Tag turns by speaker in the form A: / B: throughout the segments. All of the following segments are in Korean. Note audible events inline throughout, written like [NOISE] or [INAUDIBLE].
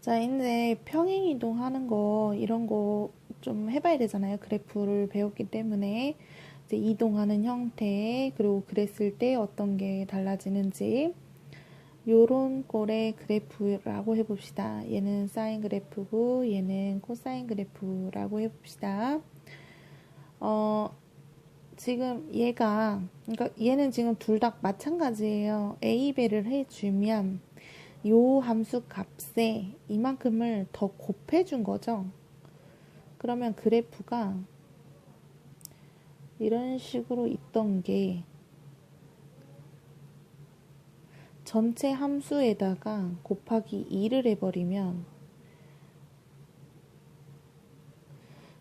A: 자, 이제 평행 이동하는 거 이런 거 좀 해봐야 되잖아요. 그래프를 배웠기 때문에 이제 이동하는 형태 그리고 그랬을 때 어떤 게 달라지는지 요런 꼴의 그래프라고 해봅시다. 얘는 사인 그래프고 얘는 코사인 그래프라고 해봅시다. 어, 지금 얘가 그러니까 얘는 지금 둘 다 마찬가지예요. A 배를 해주면 요 함수 값에 이만큼을 더 곱해준 거죠. 그러면 그래프가 이런 식으로 있던 게 전체 함수에다가 곱하기 2를 해버리면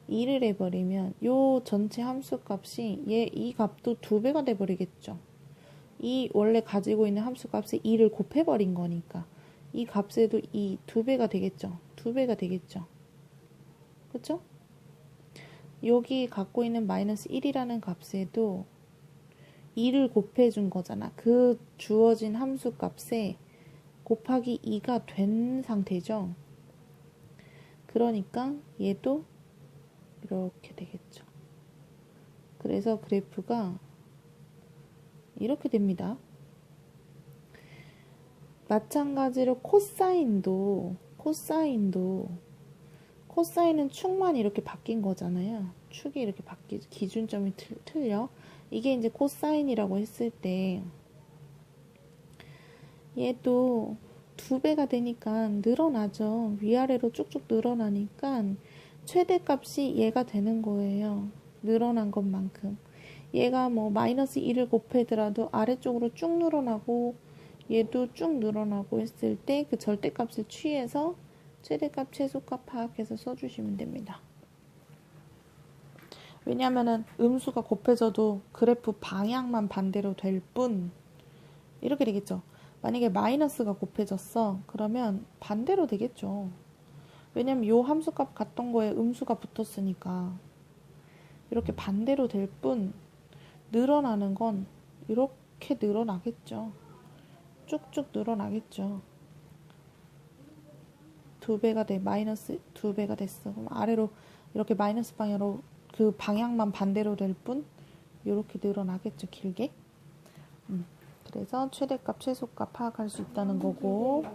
A: 2를 해버리면 요 전체 함수 값이 얘 이 값도 두 배가 돼버리겠죠. 이 원래 가지고 있는 함수 값에 2를 곱해버린 거니까 이 값에도 이 두 배가 되겠죠. 두 배가 되겠죠. 그쵸? 여기 갖고 있는 마이너스 1이라는 값에도 2를 곱해준 거잖아. 그 주어진 함수 값에 곱하기 2가 된 상태죠. 그러니까 얘도 이렇게 되겠죠. 그래서 그래프가 이렇게 됩니다. 마찬가지로 코사인도 코사인도 코사인은 축만 이렇게 바뀐 거잖아요. 축이 이렇게 바뀌 기준점이 틀, 틀려. 이게 이제 코사인이라고 했을 때 얘도 두 배가 되니까 늘어나죠. 위아래로 쭉쭉 늘어나니까 최대값이 얘가 되는 거예요. 늘어난 것만큼. 얘가 뭐 마이너스 1을 곱해더라도 아래쪽으로 쭉 늘어나고 얘도 쭉 늘어나고 했을 때 그 절대값을 취해서 최대값, 최소값 파악해서 써주시면 됩니다. 왜냐하면 음수가 곱해져도 그래프 방향만 반대로 될 뿐 이렇게 되겠죠. 만약에 마이너스가 곱해졌어. 그러면 반대로 되겠죠. 왜냐면 요 함수값 같던 거에 음수가 붙었으니까 이렇게 반대로 될 뿐 늘어나는 건 이렇게 늘어나겠죠. 쭉쭉 늘어나겠죠. 두 배가 돼 마이너스 두 배가 됐어. 그럼 아래로 이렇게 마이너스 방향으로 그 방향만 반대로 될 뿐 이렇게 늘어나겠죠 길게. 음, 그래서 최대값 최소값 파악할 수 있다는 거고.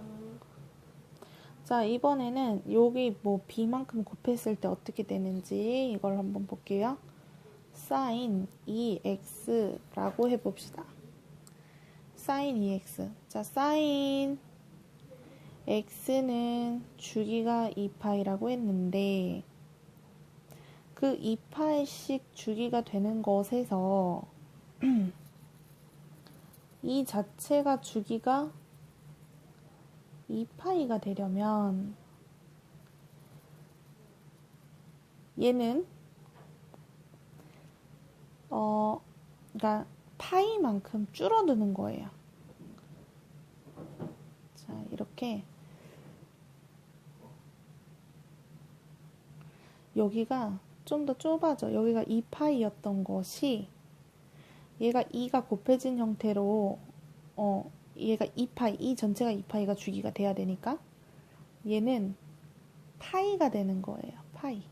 A: 자 이번에는 여기 뭐 b만큼 곱했을 때 어떻게 되는지 이걸 한번 볼게요. Sin 2x라고 해봅시다. sin 2x. 자 sin x는 주기가 2파이라고 했는데 그 2파이씩 주기가 되는 것에서 [CLEARS THROAT] 이 자체가 주기가 2파이가 되려면 얘는 어 그러니까 파이만큼 줄어드는 거예요. 자, 이렇게 여기가 좀 더 좁아져. 여기가 2파이였던 것이 얘가 2가 곱해진 형태로 어 얘가 2파이, 이 전체가 2파이가 주기가 돼야 되니까 얘는 파이가 되는 거예요. 파이.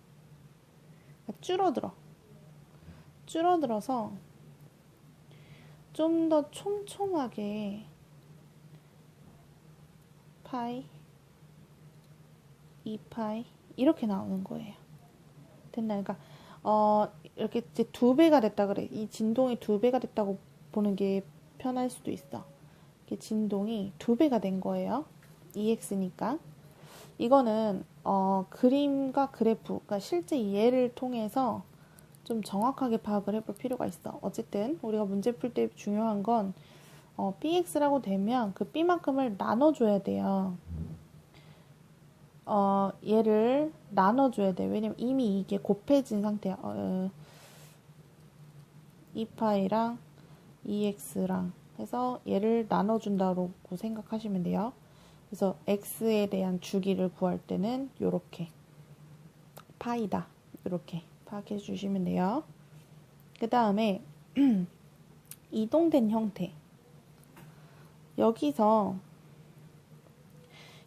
A: 그러니까 줄어들어. 줄어들어서 좀 더 촘촘하게 파이, 2파이 이렇게 나오는 거예요. 됐나요? 그러니까 어, 이렇게 두 배가 됐다 그래. 이 진동이 두 배가 됐다고 보는 게 편할 수도 있어. 이게 진동이 두 배가 된 거예요. EX니까. 이거는 어, 그림과 그래프, 그러니까 실제 예를 통해서 좀 정확하게 파악을 해볼 필요가 있어. 어쨌든 우리가 문제 풀 때 중요한 건 어, BX라고 되면 그 B만큼을 나눠줘야 돼요. 어, 얘를 나눠줘야 돼. 왜냐면 이미 이게 곱해진 상태야. 어, 2파이랑 2x랑 해서 얘를 나눠준다고 생각하시면 돼요. 그래서 x에 대한 주기를 구할 때는 이렇게 파이다 이렇게 파악해 주시면 돼요. 그 다음에 [CLEARS THROAT] 이동된 형태 여기서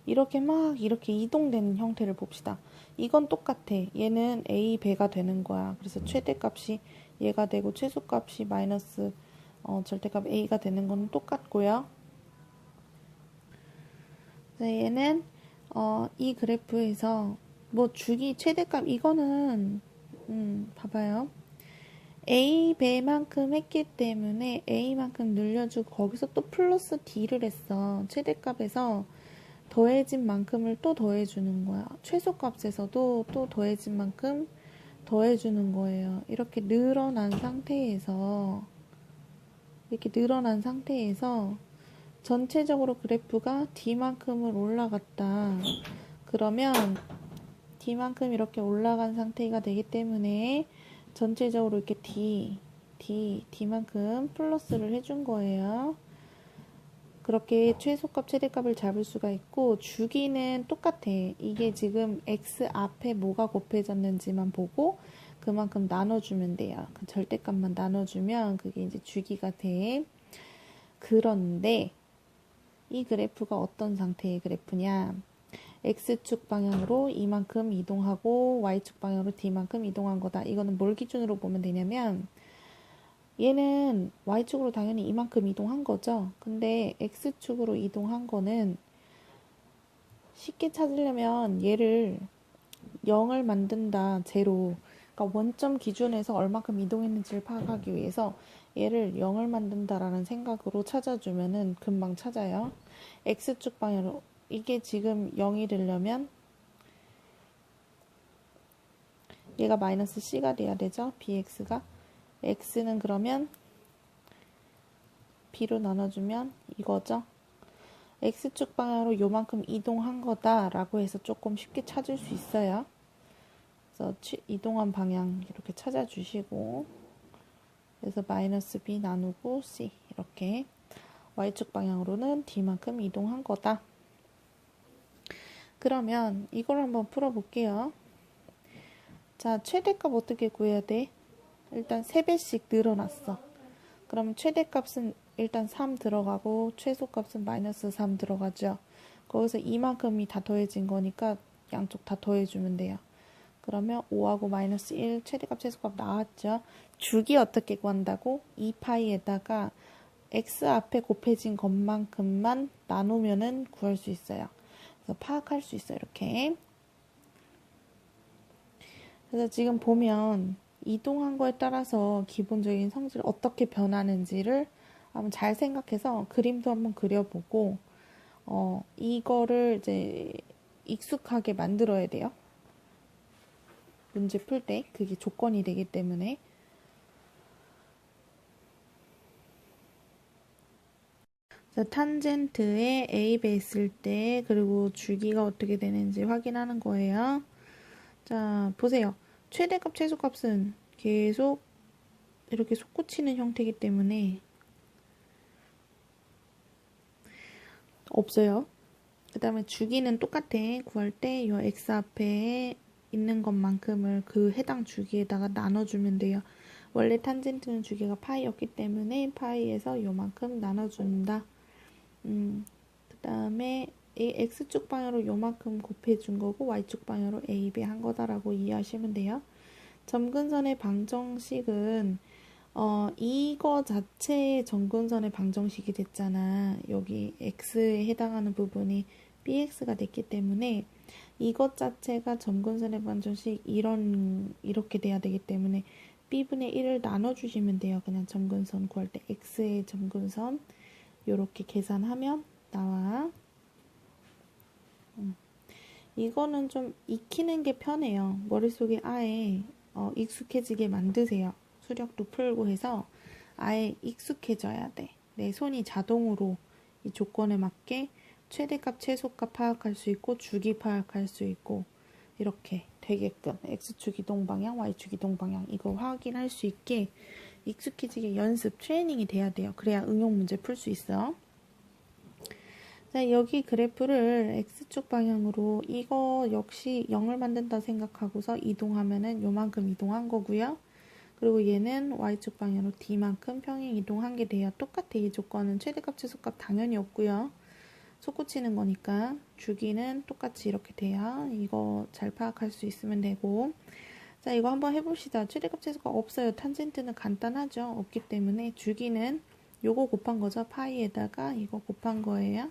A: 이렇게 막 이렇게 이동되는 형태를 봅시다. 이건 똑같아. 얘는 A 배가 되는 거야. 그래서 최대값이 얘가 되고 최소값이 마이너스 어, 절대값 A가 되는 건 똑같고요. 얘는 어, 이 그래프에서 뭐 주기 최대값 이거는 음, 봐봐요. A 배만큼 했기 때문에 A만큼 늘려주고 거기서 또 플러스 D를 했어. 최대값에서 더해진 만큼을 또 더해주는 거야. 최소값에서도 또 더해진 만큼 더해주는 거예요. 이렇게 늘어난 상태에서 이렇게 늘어난 상태에서 전체적으로 그래프가 D만큼을 올라갔다. 그러면 D만큼 이렇게 올라간 상태가 되기 때문에 전체적으로 이렇게 D, D, D만큼 플러스를 해준 거예요. 그렇게 최소값, 최대값을 잡을 수가 있고 주기는 똑같아. 이게 지금 X 앞에 뭐가 곱해졌는지만 보고 그만큼 나눠주면 돼요. 그 절대값만 나눠주면 그게 이제 주기가 돼. 그런데 이 그래프가 어떤 상태의 그래프냐? X축 방향으로 이만큼 이동하고 Y축 방향으로 D만큼 이동한 거다. 이거는 뭘 기준으로 보면 되냐면 얘는 Y축으로 당연히 이만큼 이동한 거죠. 근데 X축으로 이동한 거는 쉽게 찾으려면 얘를 0을 만든다. 제로. 그러니까 원점 기준에서 얼마큼 이동했는지를 파악하기 위해서 얘를 0을 만든다라는 생각으로 찾아주면은 금방 찾아요. X축 방향으로 이게 지금 0이 되려면 얘가 마이너스 C가 돼야 되죠. BX가 X는 그러면 B로 나눠주면 이거죠. X축 방향으로 요만큼 이동한 거다라고 해서 조금 쉽게 찾을 수 있어요. 그래서 이동한 방향 이렇게 찾아주시고 그래서 마이너스 B 나누고 C 이렇게 Y축 방향으로는 D만큼 이동한 거다. 그러면 이걸 한번 풀어볼게요. 자, 최대값 어떻게 구해야 돼? 일단 3배씩 늘어났어. 그러면 최대값은 일단 3 들어가고 최소값은 마이너스 3 들어가죠. 거기서 이만큼이 다 더해진 거니까 양쪽 다 더해주면 돼요. 그러면 5하고 마이너스 1 최대값 최소값 나왔죠. 주기 어떻게 구한다고? 2파이에다가 x 앞에 곱해진 것만큼만 나누면은 구할 수 있어요. 파악할 수 있어요. 이렇게. 그래서 지금 보면 이동한 거에 따라서 기본적인 성질이 어떻게 변하는지를 한번 잘 생각해서 그림도 한번 그려보고 어, 이거를 이제 익숙하게 만들어야 돼요. 문제 풀 때 그게 조건이 되기 때문에 탄젠트에 A 베있을 때 그리고 주기가 어떻게 되는지 확인하는 거예요. 자, 보세요. 최대값, 최소값은 계속 이렇게 솟구치는 형태이기 때문에 없어요. 그 다음에 주기는 똑같아. 구할 때 이 x 앞에 있는 것만큼을 그 해당 주기에다가 나눠주면 돼요. 원래 탄젠트는 주기가 파이였기 때문에 파이에서 요만큼 나눠준다. 음, 그 다음에 x축 방향으로 요만큼 곱해준 거고 y축 방향으로 a, b 한 거다라고 이해하시면 돼요. 점근선의 방정식은 어, 이거 자체의 점근선의 방정식이 됐잖아. 여기 x에 해당하는 부분이 bx가 됐기 때문에 이것 자체가 점근선의 방정식 이런 이렇게 돼야 되기 때문에 b분의 1을 나눠주시면 돼요. 그냥 점근선 구할 때 x의 점근선 이렇게 계산하면 나와. 음. 이거는 좀 익히는 게 편해요. 머릿속에 아예 어, 익숙해지게 만드세요. 수력도 풀고 해서 아예 익숙해져야 돼. 내 손이 자동으로 이 조건에 맞게 최대값, 최소값 파악할 수 있고 주기 파악할 수 있고 이렇게 되게끔 X축 이 동 방향, Y축 이 동 방향 이거 확인할 수 있게 익숙해지게 연습, 트레이닝이 돼야 돼요. 그래야 응용 문제 풀 수 있어. 자, 여기 그래프를 X축 방향으로 이거 역시 0을 만든다 생각하고서 이동하면은 요만큼 이동한 거고요. 그리고 얘는 Y축 방향으로 D만큼 평행 이동한 게 돼요. 똑같아. 이 조건은 최대값, 최소값 당연히 없고요. 솟구치는 거니까 주기는 똑같이 이렇게 돼야 이거 잘 파악할 수 있으면 되고 자 이거 한번 해봅시다. 최소가 없어요. 탄젠트는 간단하죠. 없기 때문에 주기는 요거 곱한 거죠. 파이에다가 이거 곱한 거예요.